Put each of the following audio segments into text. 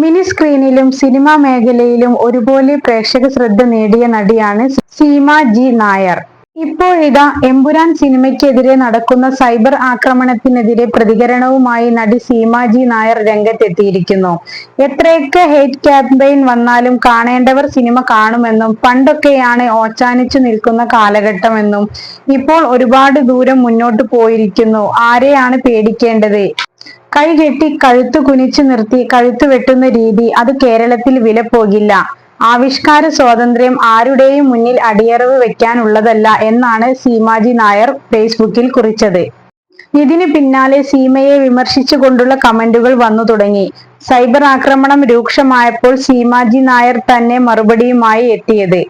Mini സ്ക്രീനിലും cinema മേഖലയിലും ഒരുപോലെ പ്രേക്ഷക ശ്രദ്ധ നേടിയ നടിയാണ് സീമ ജി നായർ. ഇപ്പോഴിതാ എമ്പുരാൻ സിനിമയ്ക്കെതിരെ നടക്കുന്ന സൈബർ ആക്രമണത്തിനെതിരെ പ്രതികരണവുമായി നടി സീമ ജി നായർ രംഗത്തെത്തിയിരിക്കുന്നു. എത്രയൊക്കെ ഹേറ്റ് ക്യാമ്പയിൻ വന്നാലും കാണേണ്ടവർ സിനിമ കാണുമെന്നും പണ്ടൊക്കെയാണ് ഓച്ചാനിച്ചു നിൽക്കുന്ന കാലഘട്ടമെന്നും ഇപ്പോൾ ഒരുപാട് ദൂരം മുന്നോട്ട് പോയിരിക്കുന്നു. ആരെയാണ് പേടിക്കേണ്ടത്? കൈകെട്ടി കഴുത്ത് കുനിച്ചു നിർത്തി കഴുത്ത് വെട്ടുന്ന രീതി അത് കേരളത്തിൽ വില പോകില്ല. ആവിഷ്കാര സ്വാതന്ത്ര്യം ആരുടെയും മുന്നിൽ അടിയറവ് വെക്കാനുള്ളതല്ല എന്നാണ് സീമാജി നായർ ഫേസ്ബുക്കിൽ കുറിച്ചത്. ഇതിന് പിന്നാലെ സീമയെ വിമർശിച്ചുകൊണ്ടുള്ള കമന്റുകൾ വന്നു തുടങ്ങി. സൈബർ ആക്രമണം രൂക്ഷമായപ്പോൾ സീമാജി നായർ തന്നെ മറുപടിയുമായി എത്തിയത്.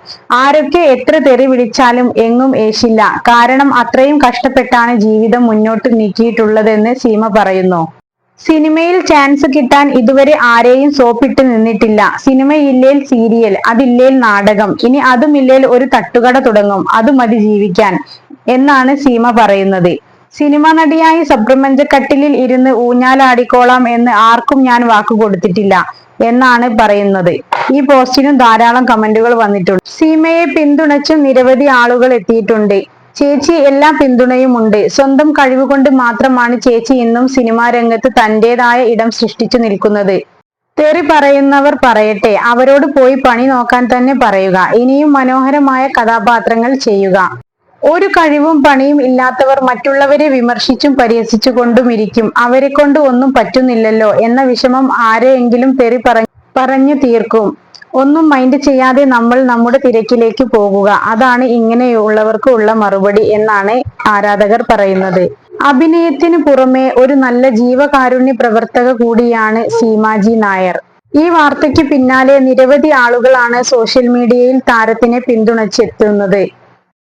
ആരൊക്കെ എത്ര തെറി വിളിച്ചാലും എങ്ങും ഏശില്ല. കാരണം അത്രയും കഷ്ടപ്പെട്ടാണ് ജീവിതം മുന്നോട്ട് നീക്കിയിട്ടുള്ളതെന്ന് സീമ പറയുന്നു. സിനിമയിൽ ചാൻസ് കിട്ടാൻ ഇതുവരെ ആരെയും സോപ്പിട്ട് നിന്നിട്ടില്ല. സിനിമയില്ലേൽ സീരിയൽ അതില്ലേൽ നാടകം. ഇനി അതുമില്ലേൽ ഒരു തട്ടുകട തുടങ്ങും. അത് മതി ജീവിക്കാൻ. എന്നാണ് സീമ പറയുന്നത്. സിനിമ നടിയായി സബ്രഹ്മഞ്ചക്കട്ടിലിൽ ഇരുന്ന് ഊഞ്ഞാലാടിക്കോളാം എന്ന് ആർക്കും ഞാൻ വാക്കു കൊടുത്തിട്ടില്ല എന്നാണ് പറയുന്നത്. ഈ പോസ്റ്റിനും ധാരാളം കമന്റുകൾ വന്നിട്ടുണ്ട്. സീമയെ പിന്തുണച്ചും നിരവധി ആളുകൾ എത്തിയിട്ടുണ്ട്. ചേച്ചി എല്ലാ പിന്തുണയും ഉണ്ട്. സ്വന്തം കഴിവുകൊണ്ട് മാത്രമാണ് ചേച്ചി ഇന്നും സിനിമാ രംഗത്ത് തന്റേതായ ഇടം സൃഷ്ടിച്ചു നിൽക്കുന്നത്. തെറി പറയുന്നവർ പറയട്ടെ അവരോട് പോയി പണി നോക്കാൻ തന്നെ പറയുക ഇനിയും മനോഹരമായ കഥാപാത്രങ്ങൾ ചെയ്യുക. ഒരു കഴിവും പണിയും ഇല്ലാത്തവർ മറ്റുള്ളവരെ വിമർശിച്ചും പരിഹസിച്ചുകൊണ്ടും ഇരിക്കും. അവരെ കൊണ്ട് ഒന്നും പറ്റുന്നില്ലല്ലോ എന്ന വിഷമം ആരെയെങ്കിലും തെറി പറഞ്ഞു തീർക്കും. ഒന്നും മൈൻഡ് ചെയ്യാതെ നമ്മൾ നമ്മുടെ തിരക്കിലേക്ക് പോകുക. അതാണ് ഇങ്ങനെയുള്ളവർക്ക് ഉള്ള മറുപടി എന്നാണ് ആരാധകർ പറയുന്നത്. അഭിനയത്തിന് പുറമെ ഒരു നല്ല ജീവകാരുണ്യ പ്രവർത്തക കൂടിയാണ് സീമാജി നായർ. ഈ വാർത്തയ്ക്ക് പിന്നാലെ നിരവധി ആളുകളാണ് സോഷ്യൽ മീഡിയയിൽ താരത്തിനെ പിന്തുണച്ചെത്തുന്നത്.